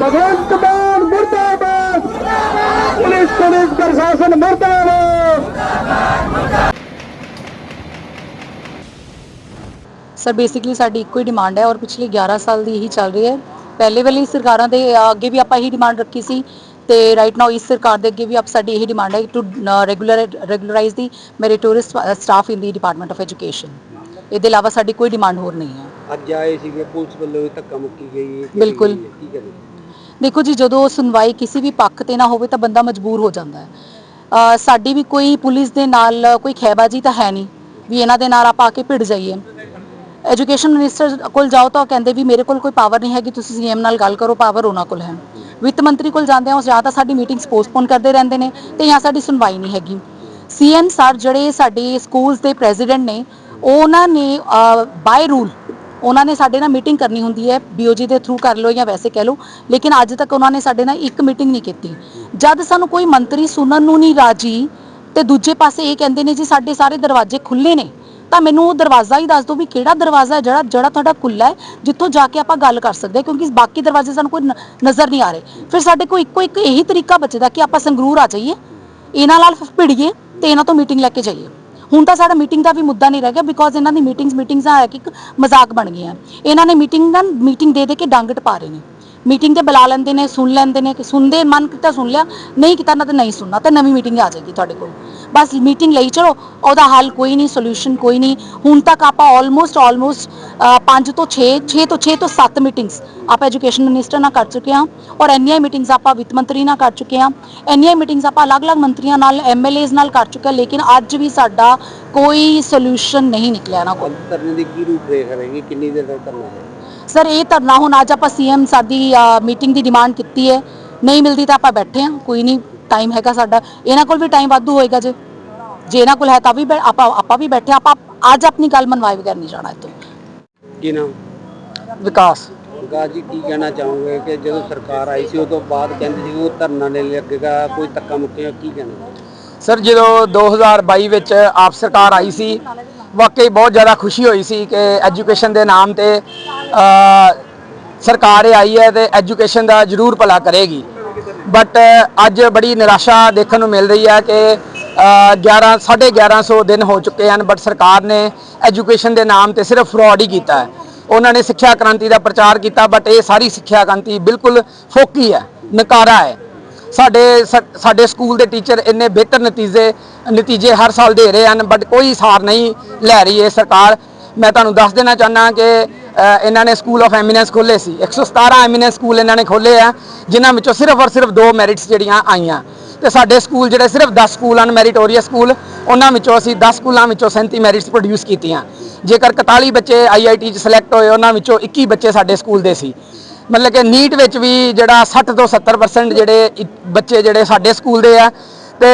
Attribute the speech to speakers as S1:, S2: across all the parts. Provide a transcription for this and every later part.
S1: ਭਗਵੰਤ ਮਾਨ ਮੁਰਦਾਬਾਦ। Police police ਪ੍ਰਸ਼ਾਸਨ ਮੁਰਦਾਬਾਦ।
S2: ਸਰ ਬੇਸਿਕਲੀ ਸਾਡੀ ਇੱਕੋ ਹੀ ਡਿਮਾਂਡ ਹੈ ਔਰ ਪਿਛਲੇ 11 ਸਾਲ ਦੀ ਹੀ ਚੱਲ ਰਹੀ ਹੈ। ਪਹਿਲੇ ਵਾਲੀ ਸਰਕਾਰਾਂ ਦੇ ਅੱਗੇ ਵੀ ਆਪਾਂ ਇਹੀ ਡਿਮਾਂਡ ਰੱਖੀ ਸੀ ਤੇ ਰਾਈਟ ਨਾਓ ਇਸ ਸਰਕਾਰ ਦੇ ਅੱਗੇ ਵੀ ਆਪ ਸਾਡੀ ਇਹੀ ਡਿਮਾਂਡ ਹੈ to regular regularise the meritorious staff in the department of education ਇਹਦੇ ਇਲਾਵਾ ਸਾਡੀ ਕੋਈ ਡਿਮਾਂਡ ਹੋਰ ਨਹੀਂ ਹੈ।
S3: ਅੱਜ ਆਏ ਸੀਗੇ ਪੁਲਿਸ ਵੱਲੋਂ ਧੱਕਾ ਮੁੱਕੀ ਗਈ
S2: ਬਿਲਕੁਲ। ਦੇਖੋ ਜੀ, ਜਦੋਂ ਸੁਣਵਾਈ ਕਿਸੇ ਵੀ ਪੱਖ ਤੇ ਨਾ ਹੋਵੇ ਤਾਂ ਬੰਦਾ ਮਜਬੂਰ ਹੋ ਜਾਂਦਾ ਹੈ। ਸਾਡੀ ਵੀ ਕੋਈ ਪੁਲਿਸ ਦੇ ਨਾਲ ਕੋਈ ਖਹਿਬਾਜ਼ੀ ਤਾਂ ਹੈ ਨਹੀਂ ਵੀ ਇਹਨਾਂ ਦੇ ਨਾਲ ਆਪਾਂ ਆ ਕੇ ਭਿੜ ਜਾਈਏ। ਐਜੂਕੇਸ਼ਨ ਮਿਨਿਸਟਰ ਕੋਲ ਜਾਓ ਤਾਂ ਉਹ ਕਹਿੰਦੇ ਵੀ ਮੇਰੇ ਕੋਲ ਕੋਈ ਪਾਵਰ ਨਹੀਂ ਹੈਗੀ, ਤੁਸੀਂ ਸੀਐਮ ਨਾਲ ਗੱਲ ਕਰੋ ਪਾਵਰ ਉਹਨਾਂ ਕੋਲ ਹੈ। ਵਿੱਤ ਮੰਤਰੀ ਕੋਲ ਜਾਂਦੇ ਆ ਉਹ ਜਾਂ ਤਾਂ ਸਾਡੀ ਮੀਟਿੰਗਸ ਪੋਸਟਪੋਨ ਕਰਦੇ ਰਹਿੰਦੇ ਨੇ ਤੇ ਜਾਂ ਸਾਡੀ ਸੁਣਵਾਈ ਨਹੀਂ ਹੈਗੀ। ਸੀਐਮ ਸਰ ਜਿਹੜੇ ਸਾਡੇ ਸਕੂਲਸ ਦੇ ਪ੍ਰੈਜ਼ੀਡੈਂਟ ਨੇ, ਉਹਨਾਂ ਨੇ ਬਾਈ ਰੂਲ ਉਹਨਾਂ ਨੇ ਸਾਡੇ ਨਾਲ ਮੀਟਿੰਗ ਕਰਨੀ ਹੁੰਦੀ ਹੈ ਬੀਓਜੀ ਦੇ ਥਰੂ ਕਰ ਲਓ ਜਾਂ ਵੈਸੇ ਕਹਿ ਲਓ, ਲੇਕਿਨ ਅੱਜ ਤੱਕ ਉਹਨਾਂ ਨੇ ਸਾਡੇ ਨਾਲ ਇੱਕ ਮੀਟਿੰਗ ਨਹੀਂ ਕੀਤੀ। ਜਦ ਸਾਨੂੰ ਕੋਈ ਮੰਤਰੀ ਸੁਣਨ ਨੂੰ ਨਹੀਂ ਰਾਜੀ, ਤੇ ਦੂਜੇ ਪਾਸੇ ਇਹ ਕਹਿੰਦੇ ਨੇ ਜੀ ਸਾਡੇ ਸਾਰੇ ਦਰਵਾਜ਼ੇ ਖੁੱਲੇ ਨੇ, ਤਾਂ ਮੈਨੂੰ ਉਹ ਦਰਵਾਜ਼ਾ ਹੀ ਦੱਸ ਦਿਓ ਵੀ ਕਿਹੜਾ ਦਰਵਾਜ਼ਾ ਹੈ ਜਿਹੜਾ ਜਿਹੜਾ ਤੁਹਾਡਾ ਖੁੱਲਾ ਹੈ, ਜਿੱਥੋਂ ਜਾ ਕੇ ਆਪਾਂ ਗੱਲ ਕਰ ਸਕਦੇ ਹਾਂ, ਕਿਉਂਕਿ ਬਾਕੀ ਦਰਵਾਜ਼ੇ ਸਾਨੂੰ ਕੋਈ ਨ- ਨਜ਼ਰ ਨਹੀਂ ਆ ਰਹੇ। ਫਿਰ ਸਾਡੇ ਕੋਲ ਇੱਕੋ ਇੱਕ ਇਹੀ ਤਰੀਕਾ ਬਚਦਾ ਕਿ ਆਪਾਂ ਸੰਗਰੂਰ ਆ ਜਾਈਏ, ਇਹਨਾਂ ਨਾਲ ਭਿੜੀਏ ਤੇ ਇਹਨਾਂ ਤੋਂ ਮੀਟਿੰਗ ਲੈ ਕੇ ਜਾਈਏ। ਹੁਣ ਤਾਂ ਸਾਡਾ ਮੀਟਿੰਗ ਦਾ ਵੀ ਮੁੱਦਾ ਨਹੀਂ ਰਹਿ ਗਿਆ ਬਿਕੋਜ਼ ਇਹਨਾਂ ਦੀ ਮੀਟਿੰਗਸ ਮੀਟਿੰਗਸ ਆ ਕਿ ਇੱਕ ਮਜ਼ਾਕ ਬਣ ਗਈਆਂ। ਇਹਨਾਂ ਨੇ ਮੀਟਿੰਗ ਦਾ ਮੀਟਿੰਗ ਦੇ ਦੇ ਕੇ ਡੰਗ ਪਾ ਰਹੇ ਨੇ। ਮੀਟਿੰਗ ਤੇ ਬੁਲਾ ਲੈਂਦੇ ਨੇ, ਸੁਣ ਲੈਂਦੇ ਨੇ ਕਿ ਸੁਣਦੇ, ਮਨ ਕੀਤਾ ਸੁਣ ਲਿਆ, ਨਹੀਂ ਕੀਤਾ ਨਾ ਤਾਂ ਨਹੀਂ ਸੁਣਨਾ, ਤੇ ਨਵੀਂ ਮੀਟਿੰਗ ਆ ਜਾਏਗੀ ਤੁਹਾਡੇ ਕੋਲ। ਬਸ ਮੀਟਿੰਗ ਲਈ ਚਲੋ, ਉਹਦਾ ਹੱਲ ਕੋਈ ਨਹੀਂ ਸੋਲੂਸ਼ਨ ਕੋਈ ਨਹੀਂ। ਹੁਣ ਤੱਕ ਆਪਾਂ ਆਲਮੋਸਟ ਆਲਮੋਸਟ 5 ਤੋਂ 6 6 ਤੋਂ 6 ਤੋਂ 7 ਮੀਟਿੰਗਸ ਆਪਾਂ ਐਜੂਕੇਸ਼ਨ ਮਿਨਿਸਟਰ ਨਾਲ ਕਰ ਚੁੱਕੇ ਹਾਂ ਔਰ ਇੰਨੀਆਂ ਮੀਟਿੰਗਸ ਆਪਾਂ ਵਿੱਤ ਮੰਤਰੀ ਨਾਲ ਕਰ ਚੁੱਕੇ ਹਾਂ। ਇੰਨੀਆਂ ਮੀਟਿੰਗਸ ਆਪਾਂ ਅਲੱਗ-ਅਲੱਗ ਮੰਤਰੀਆਂ ਨਾਲ ਐਮਐਲਏਜ਼ ਨਾਲ ਕਰ ਚੁੱਕੇ ਹਾਂ, ਲੇਕਿਨ ਅੱਜ ਵੀ ਸਾਡਾ ਕੋਈ ਸੋਲੂਸ਼ਨ ਨਹੀਂ ਨਿਕਲਿਆ ਨਾ ਕੋਲ।
S3: ਧਰਨੇ ਦੀ ਕੀ ਰੂਪ ਰੇਖ ਰਹੇਗੀ? ਕਿੰਨੀ ਦੇਰ ਤੱਕ ਧਰਨਾ ਹੈ?
S2: ਸਰ ਇਹ ਧਰਨਾ ਹੁਣ ਅੱਜ ਆਪਾਂ ਸੀਐਮ ਸਾਡੀ ਮੀਟਿੰਗ ਦੀ ਡਿਮਾਂਡ ਕੀਤੀ ਹੈ। ਨਹੀਂ ਮਿਲਦੀ ਤਾਂ ਆਪਾਂ ਬੈਠੇ ਹਾਂ। ਕੋਈ ਨਹੀਂ ਟਾਈਮ ਹੈਗਾ ਸਾਡਾ। ਇਹਨਾਂ ਕੋਲ ਵੀ ਟਾਈਮ ਵਾਧੂ ਹੋਏਗਾ ਜੇ। ਜੇ ਇਹਨਾਂ ਕੋਲ ਹੈ ਤਾਂ ਵੀ ਆਪਾਂ ਆਪਾਂ ਵੀ ਬੈਠੇ। ਆਪਾਂ ਅੱਜ ਆਪਣੀ ਗੱਲ ਮਨਵਾਏ ਬਗੈਰ ਨਹੀਂ ਜਾਣਾ ਇੱਥੋਂ।
S3: ਕੀ ਨਾਮ?
S4: ਵਿਕਾਸ।
S3: ਵਿਕਾਸ ਜੀ ਕੀ ਕਹਿਣਾ ਚਾਹੋਗੇ ਕਿ ਜਦੋਂ ਸਰਕਾਰ ਆਈ ਸੀ ਉਸ ਤੋਂ ਬਾਅਦ ਕਹਿੰਦੇ ਸੀ ਉਹ ਧਰਨਾ ਨਹੀਂ ਲੱਗੇਗਾ ਕੋਈ ਧੱਕਾ ਮੁੱਕੇਗਾ ਕੀ ਕਹਿਣਾ?
S4: ਸਰ ਜਦੋਂ 2022 ਵਿੱਚ ਆਪ ਸਰਕਾਰ ਆਈ ਸੀ ਵਾਕਈ ਬਹੁਤ ਜ਼ਿਆਦਾ ਖੁਸ਼ੀ ਹੋਈ ਸੀ ਕਿ ਐਜੂਕੇਸ਼ਨ ਦੇ ਨਾਮ ਤੇ ਸਰਕਾਰ ਇਹ ਆਈ ਹੈ ਤੇ ਐਜੂਕੇਸ਼ਨ ਦਾ ਜ਼ਰੂਰ ਭਲਾ ਕਰੇਗੀ। ਬਟ ਅੱਜ ਬੜੀ ਨਿਰਾਸ਼ਾ ਦੇਖਣ ਨੂੰ ਮਿਲ ਰਹੀ ਹੈ ਕਿ ਅ, 11 1150 ਦਿਨ ਹੋ ਚੁੱਕੇ ਹਨ ਬਟ ਸਰਕਾਰ ਨੇ ਐਜੂਕੇਸ਼ਨ ਦੇ ਨਾਮ ਤੇ ਸਿਰਫ ਫਰਾਡ ਹੀ ਕੀਤਾ ਹੈ। ਉਹਨਾਂ ਨੇ ਸਿੱਖਿਆ ਕ੍ਰਾਂਤੀ ਦਾ ਪ੍ਰਚਾਰ ਕੀਤਾ ਬਟ ਇਹ ਸਾਰੀ ਸਿੱਖਿਆ ਕ੍ਰਾਂਤੀ ਬਿਲਕੁਲ ਫੋਕੀ ਹੈ ਨਕਾਰਾ ਹੈ। ਸਾਡੇ ਸ- ਸਾਡੇ ਸਕੂਲ ਦੇ ਟੀਚਰ ਇੰਨੇ ਬਿਹਤਰ ਨਤੀਜੇ ਨਤੀਜੇ ਹਰ ਸਾਲ ਦੇ ਰਹੇ ਹਨ ਬਟ ਕੋਈ ਸਾਰ ਨਹੀਂ ਲੈ ਰਹੀ ਹੈ ਸਰਕਾਰ। ਮੈਂ ਤੁਹਾਨੂੰ ਦੱਸ ਦੇਣਾ ਚਾਹੁੰਦਾ ਕਿ ਇਹਨਾਂ ਨੇ ਸਕੂਲ ਆਫ ਐਮੀਨੈਂਸ ਖੋਲੇ ਸੀ। 117 ਐਮੀਨੈਂਸ ਸਕੂਲ ਇਹਨਾਂ ਨੇ ਖੋਲੇ ਆ, ਜਿਨ੍ਹਾਂ ਵਿੱਚੋਂ ਸਿਰਫ ਔਰ ਸਿਰਫ ਦੋ ਮੈਰਿਟਸ ਜਿਹੜੀਆਂ ਆਈਆਂ। ਤੇ ਸਾਡੇ ਸਕੂਲ ਜਿਹੜੇ ਸਿਰਫ 10 ਸਕੂਲ ਹਨ ਮੈਰੀਟੋਰੀਅਸ ਸਕੂਲ ਉਹਨਾਂ ਵਿੱਚੋਂ ਅਸੀਂ 10 ਸਕੂਲਾਂ ਵਿੱਚੋਂ 37 ਮੈਰਿਟਸ ਪ੍ਰੋਡਿਊਸ ਕੀਤੀਆਂ। ਜੇਕਰ 41 ਬੱਚੇ ਆਈਆਈਟੀ ਚ ਸਿਲੈਕਟ ਹੋਏ, ਉਹਨਾਂ ਵਿੱਚੋਂ 21 ਬੱਚੇ ਸਾਡੇ ਸਕੂਲ ਦੇ ਸੀ। ਮਤਲਬ ਕਿ ਨੀਟ ਵਿੱਚ ਵੀ ਜਿਹੜਾ 60 ਤੋਂ 70% ਜਿਹੜੇ ਬੱਚੇ ਜਿਹੜੇ ਸਾਡੇ ਸਕੂਲ ਦੇ ਆ, ਤੇ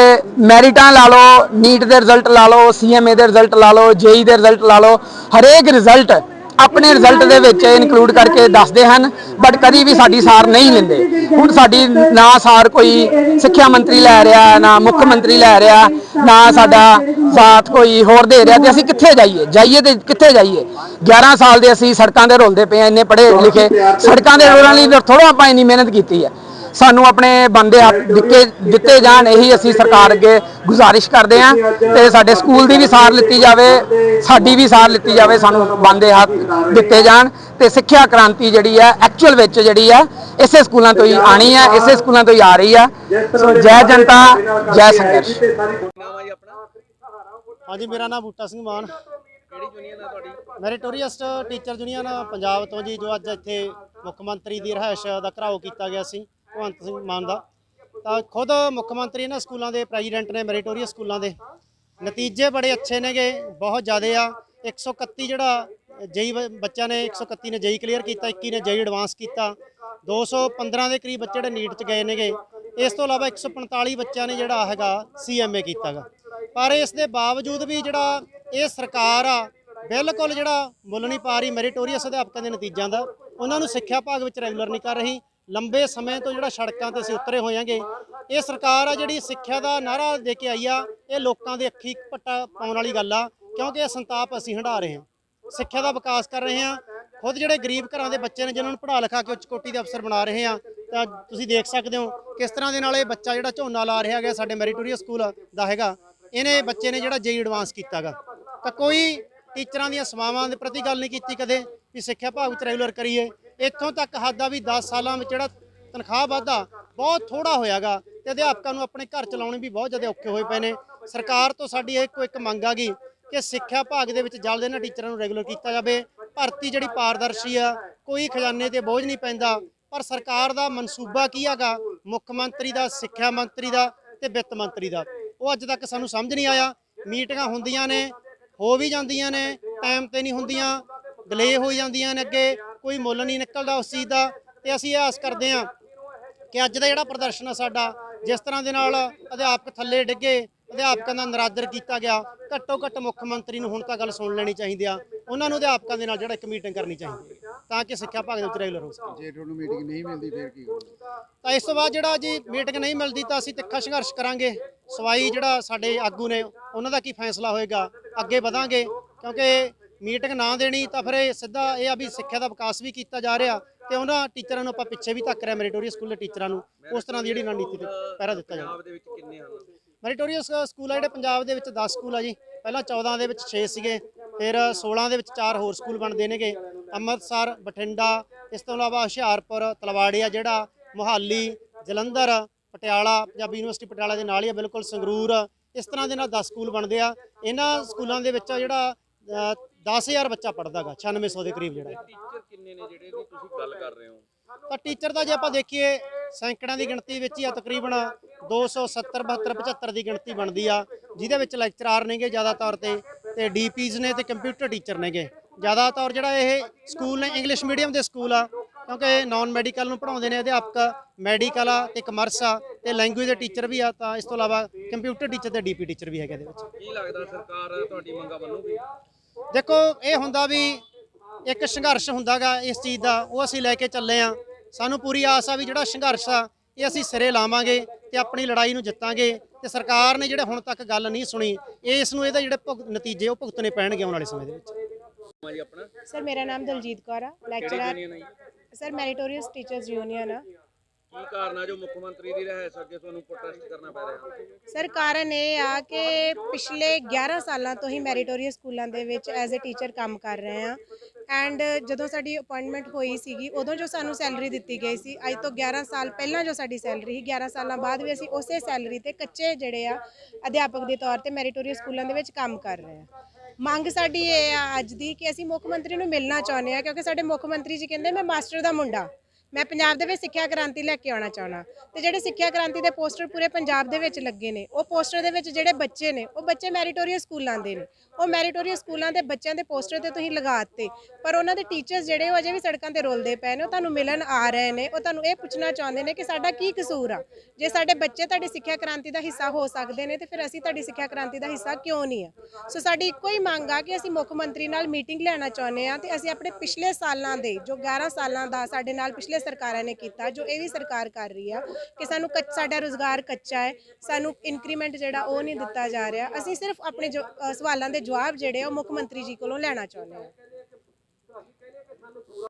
S4: ਮੈਰਿਟਾਂ ਲਾ ਲਓ ਨੀਟ ਦੇ ਰਿਜ਼ਲਟ ਲਾ ਲਓ ਸੀਐਮਏ ਦੇ ਰਿਜ਼ਲਟ ਲਾ ਲਓ ਜੇਈ ਦੇ ਰਿਜ਼ਲਟ ਲਾ ਲਓ, ਹਰੇਕ ਰਿਜ਼ਲਟ ਆਪਣੇ ਰਿਜ਼ਲਟ ਦੇ ਵਿੱਚ ਇਨਕਲੂਡ ਕਰਕੇ ਦੱਸਦੇ ਹਨ ਬਟ ਕਦੀ ਵੀ ਸਾਡੀ ਸਾਰ ਨਹੀਂ ਲੈਂਦੇ। ਹੁਣ ਸਾਡੀ ਨਾ ਸਾਰ ਕੋਈ ਸਿੱਖਿਆ ਮੰਤਰੀ ਲੈ ਰਿਹਾ, ਨਾ ਮੁੱਖ ਮੰਤਰੀ ਲੈ ਰਿਹਾ, ਨਾ ਸਾਡਾ ਸਾਥ ਕੋਈ ਹੋਰ ਦੇ ਰਿਹਾ ਤੇ ਅਸੀਂ ਕਿੱਥੇ ਜਾਈਏ? ਜਾਈਏ ਤੇ ਕਿੱਥੇ ਜਾਈਏ? 11 ਸਾਲ ਦੇ ਅਸੀਂ ਸੜਕਾਂ ਦੇ ਰੋਲਦੇ ਪਏ ਆ, ਇੰਨੇ ਪੜ੍ਹੇ ਲਿਖੇ। ਸੜਕਾਂ ਦੇ ਰੋਲਣ ਲਈ ਥੋੜਾ ਆਪਾਂ ਇੰਨੀ ਮਿਹਨਤ ਕੀਤੀ ਹੈ। ਸਾਨੂੰ ਆਪਣੇ ਬੰਦੇ ਹੱਥ ਦਿੱਤੇ ਦਿੱਤੇ ਜਾਣ, ਇਹੀ ਅਸੀਂ ਸਰਕਾਰ ਅੱਗੇ ਗੁਜ਼ਾਰਿਸ਼ ਕਰਦੇ ਹਾਂ ਤੇ ਸਾਡੇ ਸਕੂਲ ਦੀ ਵੀ ਸਾਰ ਲਿੱਤੀ ਜਾਵੇ, ਸਾਡੀ ਵੀ ਸਾਰ ਲਿੱਤੀ ਜਾਵੇ, ਸਾਨੂੰ ਬੰਦੇ ਹੱਥ ਦਿੱਤੇ ਜਾਣ ਤੇ ਸਿੱਖਿਆ ਕ੍ਰਾਂਤੀ ਜਿਹੜੀ ਹੈ ਐਕਚੁਅਲ ਵਿੱਚ ਜਿਹੜੀ ਹੈ, ਇਸੇ ਸਕੂਲਾਂ ਤੋਂ ਹੀ ਆਣੀ ਹੈ, ਇਸੇ ਸਕੂਲਾਂ ਤੋਂ ਹੀ ਆ ਰਹੀ ਹੈ। ਸੋ ਜੈ ਜਨਤਾ, ਜੈ ਸੰਘਰਸ਼।
S5: ਹਾਂਜੀ, ਮੇਰਾ ਨਾਮ ਬੂਟਾ ਸਿੰਘ ਮਾਨ। ਕਿਹੜੀ ਯੂਨੀਅਨ ਆ ਤੁਹਾਡੀ ਮੈਰੀਟੋਰੀਅਸ ਟੀਚਰ ਯੂਨੀਅਨ ਪੰਜਾਬ ਤੋਂ ਜੀ, ਜੋ ਅੱਜ ਇੱਥੇ ਮੁੱਖ ਮੰਤਰੀ ਦੀ ਰਿਹਾਇਸ਼ ਦਾ ਘਰਾਓ ਕੀਤਾ ਗਿਆ ਸੀ। ਭਗਵੰਤ ਸਿੰਘ ਮਾਨ ਦਾ। ਤਾਂ ਖੁਦ ਮੁੱਖ ਮੰਤਰੀ ਇਹਨਾਂ ਸਕੂਲਾਂ ਦੇ, ਪ੍ਰੈਜ਼ੀਡੈਂਟ ਨੇ ਮੈਰੀਟੋਰੀਅਸ ਸਕੂਲਾਂ ਦੇ। ਨਤੀਜੇ ਬੜੇ ਅੱਛੇ ਨੇਗੇ, ਬਹੁਤ ਜ਼ਿਆਦੇ ਆ। 131 ਜਿਹੜਾ ਜਈ ਬੱਚਿਆਂ ਨੇ 131 ਨੇ ਜਈ ਕਲੀਅਰ ਕੀਤਾ 21 ਨੇ ਜਈ ਐਡਵਾਂਸ ਕੀਤਾ। 215 ਦੇ ਕਰੀਬ ਬੱਚੇ ਜਿਹੜੇ ਨੀਟ 'ਚ ਗਏ ਨੇਗੇ। ਇਸ ਤੋਂ ਇਲਾਵਾ 145 ਬੱਚਿਆਂ ਨੇ ਜਿਹੜਾ ਹੈਗਾ ਸੀਐਮਏ ਕੀਤਾਗਾ। ਪਰ ਇਸ ਦੇ ਬਾਵਜੂਦ ਵੀ ਜਿਹੜਾ ਇਹ ਸਰਕਾਰ ਆ, ਬਿਲਕੁਲ ਜਿਹੜਾ ਮੁੱਲ ਨਹੀਂ ਪਾ ਰਹੀ ਮੈਰੀਟੋਰੀਅਸ ਅਧਿਆਪਕਾਂ ਦੇ ਨਤੀਜਿਆਂ ਦਾ, ਉਹਨਾਂ ਨੂੰ ਸਿੱਖਿਆ ਭਾਗ ਵਿੱਚ ਰੈਗੂਲਰ ਨਹੀਂ ਕਰ ਰਹੀ। ਲੰਬੇ ਸਮੇਂ ਤੋਂ ਜਿਹੜਾ ਸੜਕਾਂ ਤੇ ਅਸੀਂ ਉਤਰੇ ਹੋਇਆਂਗੇ ਇਹ ਸਰਕਾਰ ਆ ਜਿਹੜੀ ਸਿੱਖਿਆ ਦਾ ਨਾਰਾ ਦੇ ਕੇ ਆਈ ਆ, ਇਹ ਲੋਕਾਂ ਦੇ ਅੱਖੀ ਪੱਟਾ ਪਾਉਣ ਵਾਲੀ ਗੱਲ ਆ, ਕਿਉਂਕਿ ਇਹ ਸੰਤਾਪ ਅਸੀਂ ਹੰਢਾ ਰਹੇ ਹਾਂ। ਸਿੱਖਿਆ ਦਾ ਵਿਕਾਸ ਕਰ ਰਹੇ ਹਾਂ। ਖੁਦ ਜਿਹੜੇ ਗਰੀਬ ਘਰਾਂ ਦੇ ਬੱਚੇ ਨੇ, ਜਿਨ੍ਹਾਂ ਨੂੰ ਪੜ੍ਹਾ ਲਿਖਾ ਕੇ ਉੱਚ ਕੋਟੀ ਦੇ ਅਫਸਰ ਬਣਾ ਰਹੇ ਹਾਂ, ਤਾਂ ਤੁਸੀਂ ਦੇਖ ਸਕਦੇ ਹੋ ਕਿਸ ਤਰ੍ਹਾਂ ਦੇ ਨਾਲ ਇਹ ਬੱਚਾ ਜਿਹੜਾ ਝੋਨਾ ਲਾ ਰਿਹਾ ਹੈਗਾ ਸਾਡੇ ਮੈਰੀਟੋਰੀਅਸ ਸਕੂਲ ਦਾ ਹੈਗਾ, ਇਹਨੇ ਬੱਚੇ ਨੇ ਜਿਹੜਾ ਜੇਈ ਐਡਵਾਂਸ ਕੀਤਾਗਾ ਤਾਂ ਕੋਈ ਟੀਚਰਾਂ ਦੀਆਂ ਸੇਵਾਵਾਂ ਦੇ ਪ੍ਰਤੀ ਗੱਲ ਨਹੀਂ ਕੀਤੀ ਕਦੇ, ਵੀ ਸਿੱਖਿਆ ਭਾਗ ਵਿੱਚ ਰੈਗੂਲਰ ਕਰੀਏ। ਇੱਥੋਂ ਤੱਕ ਹੱਦ ਆ ਵੀ 10 ਸਾਲਾਂ ਵਿੱਚ ਜਿਹੜਾ ਤਨਖਾਹ ਵਾਧਾ ਬਹੁਤ ਥੋੜਾ ਹੋਇਆਗਾ ਤੇ ਅਧਿਆਪਕਾਂ ਨੂੰ ਆਪਣੇ ਘਰ ਚਲਾਉਣੇ ਵੀ ਬਹੁਤ ਜ਼ਿਆਦਾ ਔਖੇ ਹੋਏ ਪਏ ਨੇ। ਸਰਕਾਰ ਤੋਂ ਸਾਡੀ ਇਹ ਇੱਕੋ ਇੱਕ ਮੰਗ ਆ ਗਈ ਕਿ ਸਿੱਖਿਆ ਭਾਗ ਦੇ ਵਿੱਚ ਜਲਦ ਇਹਨਾਂ ਟੀਚਰਾਂ ਨੂੰ ਰੈਗੂਲਰ ਕੀਤਾ ਜਾਵੇ। ਭਰਤੀ ਜਿਹੜੀ ਪਾਰਦਰਸ਼ੀ ਆ, ਕੋਈ ਖਜ਼ਾਨੇ ਤੇ ਬੋਝ ਨਹੀਂ ਪੈਂਦਾ। ਪਰ ਸਰਕਾਰ ਦਾ ਮਨਸੂਬਾ ਕੀ ਹੈਗਾ? ਮੁੱਖ ਮੰਤਰੀ ਦਾ, ਸਿੱਖਿਆ ਮੰਤਰੀ ਦਾ ਤੇ ਵਿੱਤ ਮੰਤਰੀ ਦਾ। ਉਹ ਅੱਜ ਤੱਕ ਸਾਨੂੰ ਸਮਝ ਨਹੀਂ ਆਇਆ। ਮੀਟਿੰਗਾਂ ਹੁੰਦੀਆਂ ਨੇ, ਹੋ ਵੀ ਜਾਂਦੀਆਂ ਨੇ, ਟਾਈਮ ਤੇ ਨਹੀਂ ਹੁੰਦੀਆਂ ਡਿਲੇ ਹੋ ਜਾਂਦੀਆਂ ਨੇ ਅੱਗੇ। ਕੋਈ ਮੁੱਲ ਨਹੀਂ ਨਿਕਲਦਾ ਉਸ ਚੀਜ਼ ਦਾ ਤੇ ਅਸੀਂ ਇਹ ਆਸ ਕਰਦੇ ਹਾਂ ਕਿ ਅੱਜ ਦਾ ਜਿਹੜਾ ਪ੍ਰਦਰਸ਼ਨ ਆ ਸਾਡਾ ਜਿਸ ਤਰ੍ਹਾਂ ਦੇ ਨਾਲ ਅਧਿਆਪਕ ਥੱਲੇ ਡਿੱਗੇ ਅਧਿਆਪਕਾਂ ਦਾ ਨਰਾਦਰ ਕੀਤਾ ਗਿਆ ਘੱਟੋ ਘੱਟ ਮੁੱਖ ਮੰਤਰੀ ਨੂੰ ਹੁਣ ਤਾਂ ਗੱਲ ਸੁਣ ਲੈਣੀ ਚਾਹੀਦੀ ਆ ਉਹਨਾਂ ਨੂੰ ਅਧਿਆਪਕਾਂ ਦੇ ਨਾਲ ਜਿਹੜਾ ਇੱਕ ਮੀਟਿੰਗ ਕਰਨੀ ਚਾਹੀਦੀ ਤਾਂ ਕਿ ਸਿੱਖਿਆ ਭਾਗ ਦੇ ਵਿੱਚ ਰੈਗੂਲਰ ਹੋ ਸਕੇ।
S1: ਜੇ ਤੁਹਾਨੂੰ ਮੀਟਿੰਗ ਨਹੀਂ ਮਿਲਦੀ ਫਿਰ ਕੀ
S5: ਤਾਂ ਇਸ ਤੋਂ ਬਾਅਦ ਜਿਹੜਾ ਜੀ ਮੀਟਿੰਗ ਨਹੀਂ ਮਿਲਦੀ ਤਾਂ ਅਸੀਂ ਤਿੱਖਾ ਸੰਘਰਸ਼ ਕਰਾਂਗੇ ਸਵਾਈ ਜਿਹੜਾ ਸਾਡੇ ਆਗੂ ਨੇ ਉਹਨਾਂ ਦਾ ਕੀ ਫੈਸਲਾ ਹੋਏਗਾ ਅੱਗੇ ਵਧਾਂਗੇ ਕਿਉਂਕਿ ਮੀਟਿੰਗ ਨਾ ਦੇਣੀ ਤਾਂ ਫਿਰ ਇਹ ਸਿੱਧਾ ਇਹ ਆ ਵੀ ਸਿੱਖਿਆ ਦਾ ਵਿਕਾਸ ਵੀ ਕੀਤਾ ਜਾ ਰਿਹਾ ਤੇ ਉਹਨਾਂ ਟੀਚਰਾਂ ਨੂੰ ਆਪਾਂ ਪਿੱਛੇ ਵੀ ਧੱਕ ਰਿਹਾ ਮੈਰੀਟੋਰੀਅਸ ਸਕੂਲ ਦੇ ਟੀਚਰਾਂ ਨੂੰ। ਉਸ ਤਰ੍ਹਾਂ ਦੀ ਜਿਹੜੀ ਰਣਨੀਤੀ ਤੇ ਪਹਿਰਾ ਦਿੱਤਾ ਜਾਵੇ।
S3: ਪੰਜਾਬ ਦੇ ਵਿੱਚ ਕਿੰਨੇ ਹਨ?
S5: ਮੈਰੀਟੋਰੀਅਸ ਸਕੂਲ ਆ ਜਿਹੜੇ ਪੰਜਾਬ ਦੇ ਵਿੱਚ 10 ਸਕੂਲ ਆ ਜੀ। ਪਹਿਲਾਂ 14 ਦੇ ਵਿੱਚ 6 ਸੀਗੇ ਫਿਰ 16 ਦੇ ਵਿੱਚ 4 ਹੋਰ ਸਕੂਲ ਬਣਦੇ ਨੇਗੇ। ਅੰਮ੍ਰਿਤਸਰ ਬਠਿੰਡਾ ਇਸ ਤੋਂ ਇਲਾਵਾ ਹੁਸ਼ਿਆਰਪੁਰ ਤਲਵਾੜੇ ਆ ਜਿਹੜਾ ਮੁਹਾਲੀ ਜਲੰਧਰ ਪਟਿਆਲਾ ਪੰਜਾਬੀ ਯੂਨੀਵਰਸਿਟੀ ਪਟਿਆਲਾ ਦੇ ਨਾਲ ਹੀ ਆ ਬਿਲਕੁਲ ਸੰਗਰੂਰ। ਇਸ ਤਰ੍ਹਾਂ ਦੇ ਨਾਲ 10 ਸਕੂਲ ਬਣਦੇ ਆ। ਇਹਨਾਂ ਸਕੂਲਾਂ ਦੇ ਵਿੱਚ ਜਿਹੜਾ 10000 ਬੱਚਾ ਪੜਦਾਗਾ 9600 ਦੇ ਕਰੀਬ ਜਿਹੜਾ।
S3: ਟੀਚਰ ਕਿੰਨੇ ਨੇ ਜਿਹੜੇ ਦੀ ਤੁਸੀਂ ਗੱਲ ਕਰ ਰਹੇ ਹੋ?
S5: ਤਾਂ ਟੀਚਰ ਦਾ ਜੇ ਆਪਾਂ ਦੇਖੀਏ ਸੈਂਕੜਿਆਂ ਦੀ ਗਿਣਤੀ ਵਿੱਚ ਹੀ ਆ ਤਕਰੀਬਨ 270 72 75 ਦੀ ਗਿਣਤੀ ਬਣਦੀ ਆ ਜਿਹਦੇ ਵਿੱਚ ਲੈਕਚਰਾਰ ਨੇਗੇ ਜ਼ਿਆਦਾ ਤੌਰ ਤੇ ਤੇ ਡੀਪੀਜ਼ ਨੇ ਤੇ ਕੰਪਿਊਟਰ ਟੀਚਰ ਨੇਗੇ। ਜ਼ਿਆਦਾਤਰ ਜਿਹੜਾ ਇਹ ਸਕੂਲ ਨੇ ਇੰਗਲਿਸ਼ ਮੀਡੀਅਮ ਦੇ ਸਕੂਲ ਆ ਕਿਉਂਕਿ ਨਾਨ ਮੈਡੀਕਲ ਨੂੰ ਪੜਾਉਂਦੇ ਨੇ ਅਧਿਆਪਕ ਮੈਡੀਕਲ ਆ ਤੇ ਕਮਰਸ ਆ ਤੇ ਲੈਂਗੁਏਜ ਦੇ ਟੀਚਰ ਵੀ ਆ ਤਾਂ ਇਸ ਤੋਂ ਇਲਾਵਾ ਕੰਪਿਊਟਰ ਟੀਚਰ ਤੇ ਡੀਪੀ ਟੀਚਰ ਵੀ ਹੈਗੇ ਇਹਦੇ ਵਿੱਚ।
S3: ਕੀ ਲੱਗਦਾ ਸਰਕਾਰ ਤੁਹਾਡੀ ਮੰਗਾਂ ਮੰਨੂਗੀ?
S5: ਦੇਖੋ ਇਹ ਹੁੰਦਾ ਵੀ ਇੱਕ ਸੰਘਰਸ਼ ਹੁੰਦਾਗਾ ਇਸ ਚੀਜ਼ ਦਾ ਉਹ ਅਸੀਂ ਲੈ ਕੇ ਚੱਲੇ ਆ। ਸਾਨੂੰ ਪੂਰੀ ਆਸ ਆ ਵੀ ਜਿਹੜਾ ਸੰਘਰਸ਼ ਆ ਇਹ ਅਸੀਂ ਸਿਰੇ ਲਾਵਾਂਗੇ ਤੇ ਆਪਣੀ ਲੜਾਈ ਨੂੰ ਜਿੱਤਾਂਗੇ ਤੇ ਸਰਕਾਰ ਨੇ ਜਿਹੜੇ ਹੁਣ ਤੱਕ ਗੱਲ ਨਹੀਂ ਸੁਣੀ ਇਸ ਨੂੰ ਇਹਦੇ ਜਿਹੜੇ ਭੁਗ- ਨਤੀਜੇ ਉਹ ਭੁਗਤਣੇ ਪੈਣਗੇ ਆਉਣ ਵਾਲੇ ਸਮੇਂ ਦੇ ਵਿੱਚ।
S3: ਜੀ ਆਪਣਾ
S6: ਸਰ ਮੇਰਾ ਨਾਮ ਦਲਜੀਤ ਕੌਰ ਆ lecturer sir meritorious teachers union ਆ।
S3: ਕੀ ਕਾਰਨ ਆ ਜੋ ਮੁੱਖ ਮੰਤਰੀ ਦੀ ਰਹਿਸ ਅੱਗੇ ਤੁਹਾਨੂੰ ਪ੍ਰੋਟੈਸਟ ਕਰਨਾ ਪੈ ਰਿਹਾ?
S6: ਸਰ, ਕਾਰਨ ਇਹ ਆ ਕਿ ਪਿਛਲੇ 11 ਸਾਲਾਂ ਤੋਂ ਹੀ ਮੈਰੀਟੋਰੀਅਸ ਸਕੂਲਾਂ ਦੇ ਵਿੱਚ ਐਜ਼ ਅ ਟੀਚਰ ਕੰਮ ਕਰ ਰਹੇ ਆ ਐਂਡ ਜਦੋਂ ਸਾਡੀ ਅਪਾਇੰਟਮੈਂਟ ਹੋਈ ਸੀਗੀ, ਉਦੋਂ ਜੋ ਸਾਨੂੰ ਸੈਲਰੀ ਦਿੱਤੀ ਗਈ ਸੀ, ਅੱਜ ਤੋਂ 11 ਸਾਲ ਪਹਿਲਾਂ ਜੋ ਸਾਡੀ ਸੈਲਰੀ ਸੀ 11 ਸਾਲਾਂ ਬਾਅਦ ਵੀ ਅਸੀਂ ਉਸੇ ਸੈਲਰੀ ਤੇ ਕੱਚੇ ਜਿਹੜੇ ਆ, ਅਧਿਆਪਕ ਦੇ ਤੌਰ ਤੇ ਮੈਰੀਟੋਰੀਅਸ ਸਕੂਲਾਂ ਦੇ ਵਿੱਚ ਕੰਮ ਕਰ ਰਹੇ ਆ ਮੰਗ ਸਾਡੀ ਇਹ ਆ ਅੱਜ ਦੀ ਕਿ ਅਸੀਂ ਮੁੱਖ ਮੰਤਰੀ ਨੂੰ ਮਿਲਣਾ ਚਾਹੁੰਦੇ ਆ ਕਿਉਂਕਿ ਸਾਡੇ ਮੁੱਖ ਮੰਤਰੀ ਜੀ ਕਹਿੰਦੇ, ਮੈਂ ਮਾਸਟਰ ਦਾ ਮੁੰਡਾ। ਮੈਂ ਪੰਜਾਬ ਦੇ ਵਿੱਚ ਸਿੱਖਿਆ ਕ੍ਰਾਂਤੀ ਲੈ ਕੇ ਆਉਣਾ ਚਾਹਣਾ ਤੇ ਜਿਹੜੇ ਸਿੱਖਿਆ ਕ੍ਰਾਂਤੀ ਦੇ ਪੋਸਟਰ ਪੂਰੇ ਪੰਜਾਬ ਦੇ ਵਿੱਚ ਲੱਗੇ ਨੇ, ਉਹ ਪੋਸਟਰ ਦੇ ਵਿੱਚ ਜਿਹੜੇ ਬੱਚੇ ਨੇ, ਉਹ ਬੱਚੇ ਮੈਰੀਟੋਰੀਅਸ ਸਕੂਲਾਂ ਦੇ ਨੇ। ਉਹ ਮੈਰੀਟੋਰੀਅਸ ਸਕੂਲਾਂ ਦੇ ਬੱਚਿਆਂ ਦੇ ਪੋਸਟਰ ਤੇ ਤੁਸੀਂ ਲਗਾ ਦਿੱਤੇ। ਪਰ ਉਹਨਾਂ ਦੇ ਟੀਚਰਸ ਜਿਹੜੇ ਉਹ ਅਜੇ ਵੀ ਸੜਕਾਂ ਤੇ ਰੋਲਦੇ ਪਏ ਨੇ, ਉਹ ਤੁਹਾਨੂੰ ਮਿਲਣ ਆ ਰਹੇ ਨੇ। ਉਹ ਤੁਹਾਨੂੰ ਇਹ ਪੁੱਛਣਾ ਚਾਹੁੰਦੇ ਨੇ ਕਿ ਸਾਡਾ ਕੀ ਕਸੂਰ ਆ? ਜੇ ਸਾਡੇ ਬੱਚੇ ਤੁਹਾਡੀ ਸਿੱਖਿਆ ਕ੍ਰਾਂਤੀ ਦਾ ਹਿੱਸਾ ਹੋ ਸਕਦੇ ਨੇ, ਤੇ ਫਿਰ ਅਸੀਂ ਤੁਹਾਡੀ ਸਿੱਖਿਆ ਕ੍ਰਾਂਤੀ ਦਾ ਹਿੱਸਾ ਕਿਉਂ ਨਹੀਂ ਆ? ਸੋ ਸਾਡੀ ਇੱਕੋ ਹੀ ਮੰਗ ਆ ਕਿ ਅਸੀਂ ਮੁੱਖ ਮੰਤਰੀ ਨਾਲ ਮੀਟਿੰਗ ਲੈਣਾ ਚਾਹੁੰਦੇ ਆ, ਤੇ ਅਸੀਂ ਆਪਣੇ ਪਿਛਲੇ ਸਾਲਾਂ ਦੇ, ਜੋ 11 ਸਾਲਾਂ ਦਾ ਸਾਡੇ ਨਾਲ ਪਿਛਲੇ ਸਰਕਾਰਾਂ ਨੇ ਕੀਤਾ, ਜੋ ਇਹ ਵੀ ਸਰਕਾਰ ਕਰ ਰਹੀ ਆ ਕਿ ਸਾਨੂੰ ਕੱਚ- ਸਾਡਾ ਰੋਜ਼ਗਾਰ ਕੱਚਾ ਹੈ, ਸਾਨੂੰ ਇਨਕਰੀਮੈਂਟ ਜਿਹੜਾ ਉਹ ਨਹੀਂ ਦਿੱਤਾ ਜਾ ਰਿਹਾ। ਅਸੀਂ ਸਿਰਫ ਆਪਣੇ ਜੋ ਸਵਾਲਾਂ ਦੇ ਜਵਾਬ ਜਿਹੜੇ ਆ ਉਹ ਮੁੱਖ ਮੰਤਰੀ ਜੀ ਕੋਲੋਂ ਲੈਣਾ ਚਾਹੁੰਦੇ ਹਾਂ